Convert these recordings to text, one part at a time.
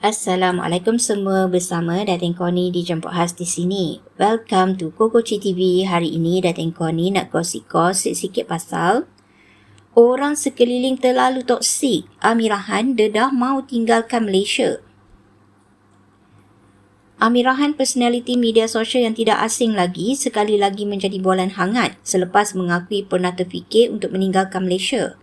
Assalamualaikum semua bersama Datin Koni di Jemput Khas di sini. Welcome to Koko TV. Hari ini Datin Koni nak gosip-gosip sikit pasal orang sekeliling terlalu toksik. Amirahan dedah mau tinggalkan Malaysia. Amirahan personaliti media sosial yang tidak asing lagi sekali lagi menjadi bualan hangat selepas mengakui pernah terfikir untuk meninggalkan Malaysia.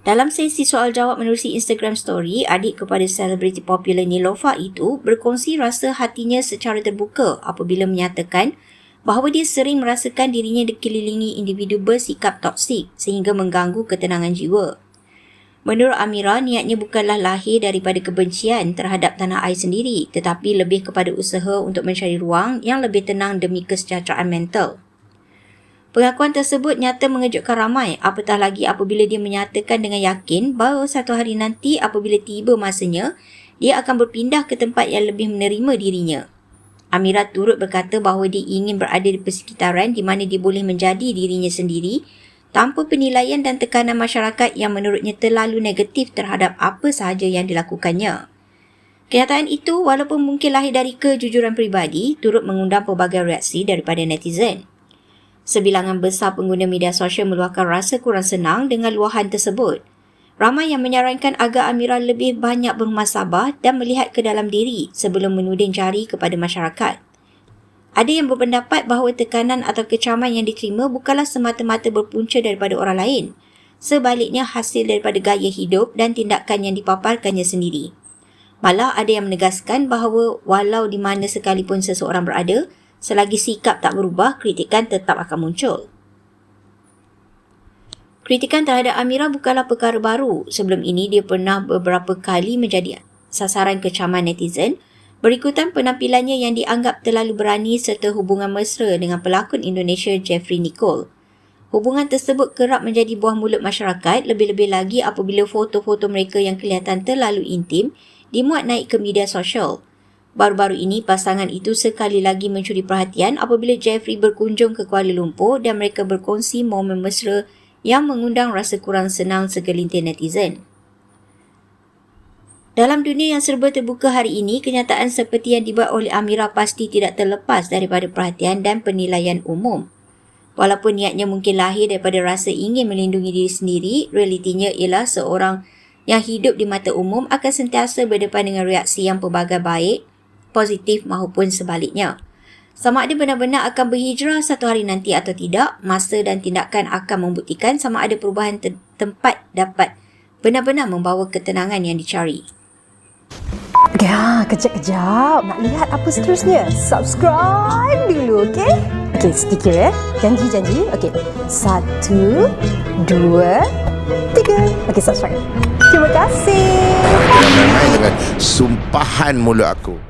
Dalam sesi soal jawab menerusi Instagram story, adik kepada selebriti popular Nilofa itu berkongsi rasa hatinya secara terbuka apabila menyatakan bahawa dia sering merasakan dirinya dikelilingi individu bersikap toksik sehingga mengganggu ketenangan jiwa. Menurut Amira, niatnya bukanlah lahir daripada kebencian terhadap tanah air sendiri tetapi lebih kepada usaha untuk mencari ruang yang lebih tenang demi kesejahteraan mental. Pengakuan tersebut nyata mengejutkan ramai apatah lagi apabila dia menyatakan dengan yakin bahawa satu hari nanti apabila tiba masanya, dia akan berpindah ke tempat yang lebih menerima dirinya. Amira turut berkata bahawa dia ingin berada di persekitaran di mana dia boleh menjadi dirinya sendiri tanpa penilaian dan tekanan masyarakat yang menurutnya terlalu negatif terhadap apa sahaja yang dilakukannya. Kenyataan itu walaupun mungkin lahir dari kejujuran peribadi turut mengundang pelbagai reaksi daripada netizen. Sebilangan besar pengguna media sosial meluahkan rasa kurang senang dengan luahan tersebut. Ramai yang menyarankan agar Amira lebih banyak bermuasabah dan melihat ke dalam diri sebelum menuding jari kepada masyarakat. Ada yang berpendapat bahawa tekanan atau kecaman yang diterima bukanlah semata-mata berpunca daripada orang lain. Sebaliknya hasil daripada gaya hidup dan tindakan yang dipaparkannya sendiri. Malah ada yang menegaskan bahawa walau di mana sekalipun seseorang berada, Selagi sikap tak berubah, kritikan tetap akan muncul. Kritikan terhadap Amira bukanlah perkara baru. Sebelum ini, dia pernah beberapa kali menjadi sasaran kecaman netizen berikutan penampilannya yang dianggap terlalu berani serta hubungan mesra dengan pelakon Indonesia Jeffrey Nicole. Hubungan tersebut kerap menjadi buah mulut masyarakat lebih-lebih lagi apabila foto-foto mereka yang kelihatan terlalu intim dimuat naik ke media sosial. Baru-baru ini pasangan itu sekali lagi mencuri perhatian apabila Jeffrey berkunjung ke Kuala Lumpur dan mereka berkongsi momen mesra yang mengundang rasa kurang senang segelintir netizen. Dalam dunia yang serba terbuka hari ini, kenyataan seperti yang dibuat oleh Amira pasti tidak terlepas daripada perhatian dan penilaian umum. Walaupun niatnya mungkin lahir daripada rasa ingin melindungi diri sendiri, realitinya ialah seorang yang hidup di mata umum akan sentiasa berdepan dengan reaksi yang pelbagai baik positif maupun sebaliknya. Sama ada benar-benar akan berhijrah satu hari nanti atau tidak, masa dan tindakan akan membuktikan sama ada perubahan te- tempat dapat benar-benar membawa ketenangan yang dicari. Ya, kejap-kejap. Nak lihat apa seterusnya? Subscribe dulu, okey? Okey, stiker ya. Janji-janji. Okey. Satu, dua, tiga. Okey, subscribe. Terima kasih. Dengan sumpahan mulut aku.